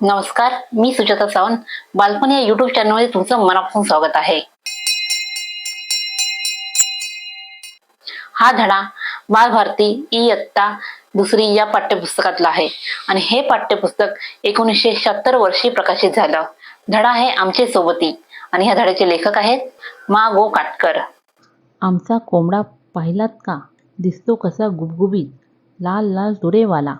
नमस्कार मी सुजाता सावंत. बालपण या युट्यूब चॅनलमध्ये तुमचं मनापासून स्वागत आहे. हा धडा बालभारती इयत्ता दुसरी या पाठ्यपुस्तकातला आहे. आणि हे पाठ्यपुस्तक एकोणीसशे शहात्तर वर्षी प्रकाशित झालं. धडा आहे आमचे सोबती. आणि ह्या धड्याचे लेखक आहेत मा गो काटकर. आमचा कोंबडा पाहिलात का? दिसतो कसा गुबगुबीत. लाल लाल तुरेवाला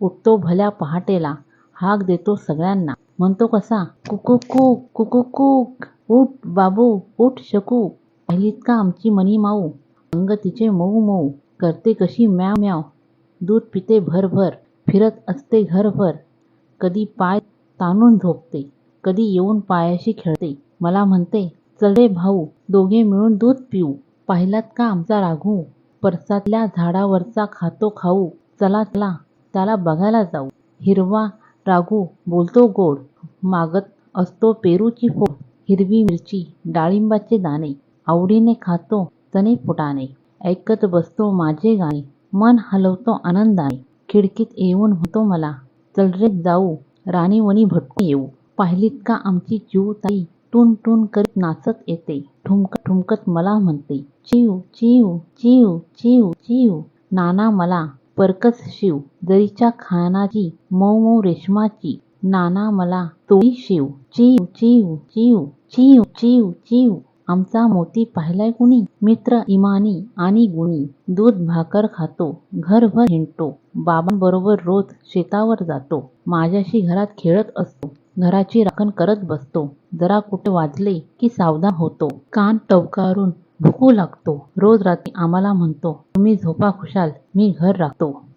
उठतो भल्या पहाटेला. हाक देतो सगळ्यांना. म्हणतो कसा? कुकू कुकुकूक कुकू उठ बाबू उठ शकू. पाहिलीत का आमची मनी माऊ? अंग तिचे मऊ मऊ. करते कशी म्याव म्याव. दूध पिते भरभर फिरत असते घरभर कधी पाय ताणून झोपते. कधी येऊन पायाशी खेळते. मला म्हणते चल रे भाऊ दोघे मिळून दूध पिऊ. पाहिलात का आमचा राघू? परसातल्या झाडावरचा खातो खाऊ. चला चला. त्याला बघायला जाऊ. हिरवा राघू बोलतो गोड. मागत असतो पेरूची फोड. हिरवी मिरची डाळिंबाचे दाणे. आवडीने खातो तने फुटाने ऐकत बसतो माझे गाणे. मन हलवतो आनंदाने. खिडकीत येऊन म्हणतो मला चल रे जाऊ राणीवणी भटकून येऊ. पाहिलीत का आमची जीव ताई टून टून करीत नाचत येते. ठुमकत ठुमकत मला म्हणते चिव चिव चिव चिव चिव. नाना मला परकस शिव. जरीच्या खानाची मऊ मऊ रेशमाची नाना मला तोळी शिव. चिव चिव चिव चिव चिव चिव. आमचा मोती पाहिलाय कुणी? मित्र इमानी आणि गुणी. दूध भाकर खातो घरभर हिंडतो. बाबांबरोबर रोज शेतावर जातो. माझ्याशी घरात खेळत असतो. घराची राखण करत बसतो. जरा कुठे वाजले की सावधान होतो. कान टवकारून भुकू लागतो. रोज रात्री आम्हाला म्हणतो तुम्ही झोपा खुशाल मी घर राखतो.